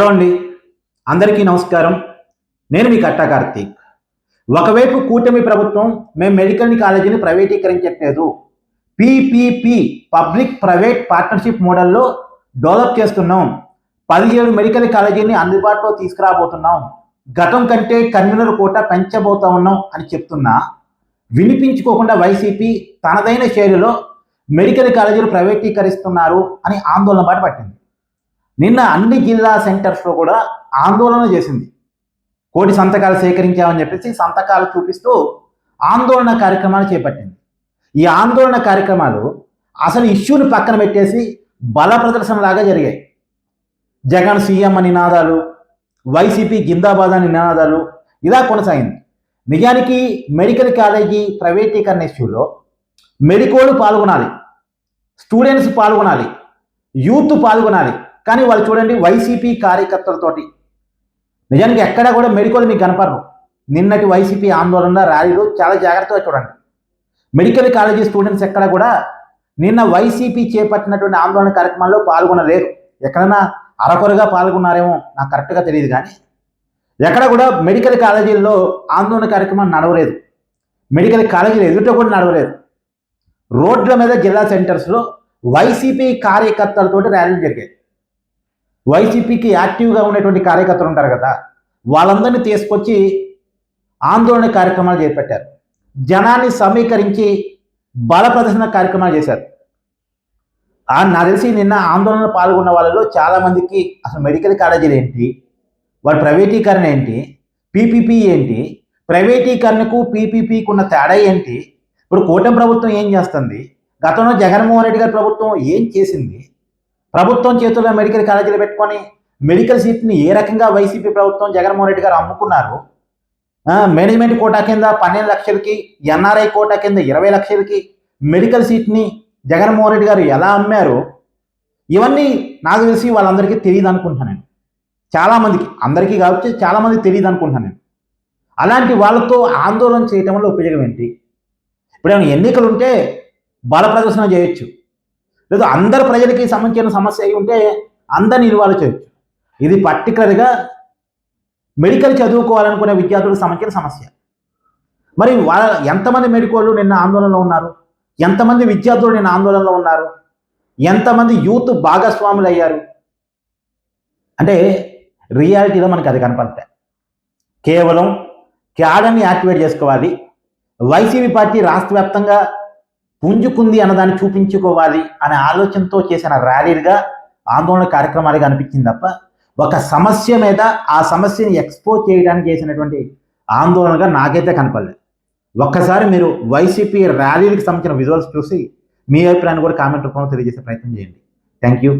Hello అండి. అందరికీ నమస్కారం. నేను మీ కట్టా కార్తీక్. ఒకవైపు కూటమి ప్రభుత్వం మేము మెడికల్ కాలేజీని ప్రైవేటీకరించట్లేదు. పిపిపి పబ్లిక్ ప్రైవేట్ పార్ట్నర్షిప్ మోడల్లో డెవలప్ చేస్తున్నాం. పదిహేడు మెడికల్ కాలేజీని అందుబాటులో తీసుకురాబోతున్నాం. గతం కంటే కన్వీనర్ కోట పెంచబోతా ఉన్నాం అని చెప్తున్నా. వినిపించుకోకుండా వైసీపీ తనదైన శైలిలో మెడికల్ కాలేజీలు ప్రైవేటీకరిస్తున్నారు అని ఆందోళన బాట పట్టింది. నిన్న అన్ని జిల్లా సెంటర్స్లో కూడా ఆందోళన చేసింది. కోటి సంతకాలు సేకరించామని చెప్పేసి సంతకాలు చూపిస్తూ ఆందోళన కార్యక్రమాలు చేపట్టింది. ఈ ఆందోళన కార్యక్రమాలు అసలు ఇష్యూని పక్కన పెట్టేసి బల ప్రదర్శనలాగా జరిగాయి. జగన్ సీఎం అని నినాదాలు వైసీపీ జిందాబాద్ అని నినాదాలు ఇలా కొనసాగింది. నిజానికి మెడికల్ కాలేజీ ప్రైవేటీకరణ ఇష్యూలో మెడికోలు పాల్గొనాలి స్టూడెంట్స్ పాల్గొనాలి యూత్ పాల్గొనాలి కానీ వాళ్ళు చూడండి వైసీపీ కార్యకర్తలతోటి. నిజానికి ఎక్కడా కూడా మెడికల్ మీకు కనపడరు. నిన్నటి వైసీపీ ఆందోళన ర్యాలీలు చాలా జాగ్రత్తగా చూడండి. మెడికల్ కాలేజీ స్టూడెంట్స్ ఎక్కడ కూడా నిన్న వైసీపీ చేపట్టినటువంటి ఆందోళన కార్యక్రమాల్లో పాల్గొనలేరు ఎక్కడైనా అరకొరగా పాల్గొన్నారేమో నాకు కరెక్ట్గా తెలియదు కానీ. ఎక్కడ కూడా మెడికల్ కాలేజీల్లో ఆందోళన కార్యక్రమం నడవలేదు. మెడికల్ కాలేజీలు ఎదుట కూడా నడవలేదు. రోడ్ల మీద జిల్లా సెంటర్స్లో వైసీపీ కార్యకర్తలతోటి ర్యాలీలు జరిగాయి. వైసీపీకి యాక్టివ్గా ఉన్నటువంటి కార్యకర్తలు ఉంటారు కదా వాళ్ళందరినీ తీసుకొచ్చి ఆందోళన కార్యక్రమాలు చేపట్టారు. జనాన్ని సమీకరించి బల ప్రదర్శన కార్యక్రమాలు చేశారు. నా నాకు తెలిసి నిన్న ఆందోళనలో పాల్గొన్న వాళ్ళలో చాలామందికి అసలు మెడికల్ కాలేజీలు ఏంటి వాటి ప్రైవేటీకరణ ఏంటి పీపీపీ ఏంటి ప్రైవేటీకరణకు పీపీపీకి ఉన్న తేడా ఏంటి ఇప్పుడు కూటమి ప్రభుత్వం ఏం చేస్తుంది గతంలో జగన్మోహన్ రెడ్డి గారి ప్రభుత్వం ఏం చేసింది ప్రభుత్వం చేతుల్లో మెడికల్ కాలేజీలు పెట్టుకొని మెడికల్ సీట్ని ఏ రకంగా వైసీపీ ప్రభుత్వం జగన్మోహన్ రెడ్డి గారు అమ్ముకున్నారు మేనేజ్మెంట్ కోటా కింద పన్నెండు లక్షలకి ఎన్ఆర్ఐ కోటా కింద ఇరవై లక్షలకి మెడికల్ సీట్ని జగన్మోహన్ రెడ్డి గారు ఎలా అమ్మారు ఇవన్నీ నాకు తెలిసి వాళ్ళందరికీ తెలియదు అనుకుంటున్నాను నేను. చాలామందికి అందరికీ కావచ్చు చాలామందికి తెలియదు అనుకుంటున్నాను నేను. అలాంటి వాళ్ళతో ఆందోళన చేయటం వల్ల ఉపయోగం ఏంటి? ఇప్పుడు ఏమైనా ఎన్నికలు ఉంటే బల ప్రదర్శన చేయొచ్చు. లేదా అందరు ప్రజలకి సంబంధించిన సమస్య అయి ఉంటే అందరిని ఇన్వాల్వ్ చేయొచ్చు. ఇది పర్టికులర్గా మెడికల్ చదువుకోవాలనుకునే విద్యార్థులకు సంబంధించిన సమస్య. మరి వాళ్ళ ఎంతమంది మెడికోళ్ళు నిన్న ఆందోళనలో ఉన్నారు? ఎంతమంది విద్యార్థులు నిన్న ఆందోళనలో ఉన్నారు? ఎంతమంది యూత్ భాగస్వాములు అయ్యారు? అంటే రియాలిటీలో మనకి అది కనపడతాయి కేవలం క్యాడర్ని యాక్టివేట్ చేసుకోవాలి. వైసీపీ పార్టీ రాష్ట్ర వ్యాప్తంగా పుంజుకుంది అన్నదాన్ని చూపించుకోవాలి అనే ఆలోచనతో చేసిన ర్యాలీలుగా ఆందోళన కార్యక్రమాలుగా అనిపించింది తప్ప ఒక సమస్య మీద ఆ సమస్యని ఎక్స్పోజ్ చేయడానికి చేసినటువంటి ఆందోళనగా నాకైతే కనపడలేదు. ఒక్కసారి మీరు వైసీపీ ర్యాలీలకు సంబంధించిన విజువల్స్ చూసి మీ అభిప్రాయాన్ని కూడా కామెంట్ రూపంలో తెలియజేసే ప్రయత్నం చేయండి. Thank you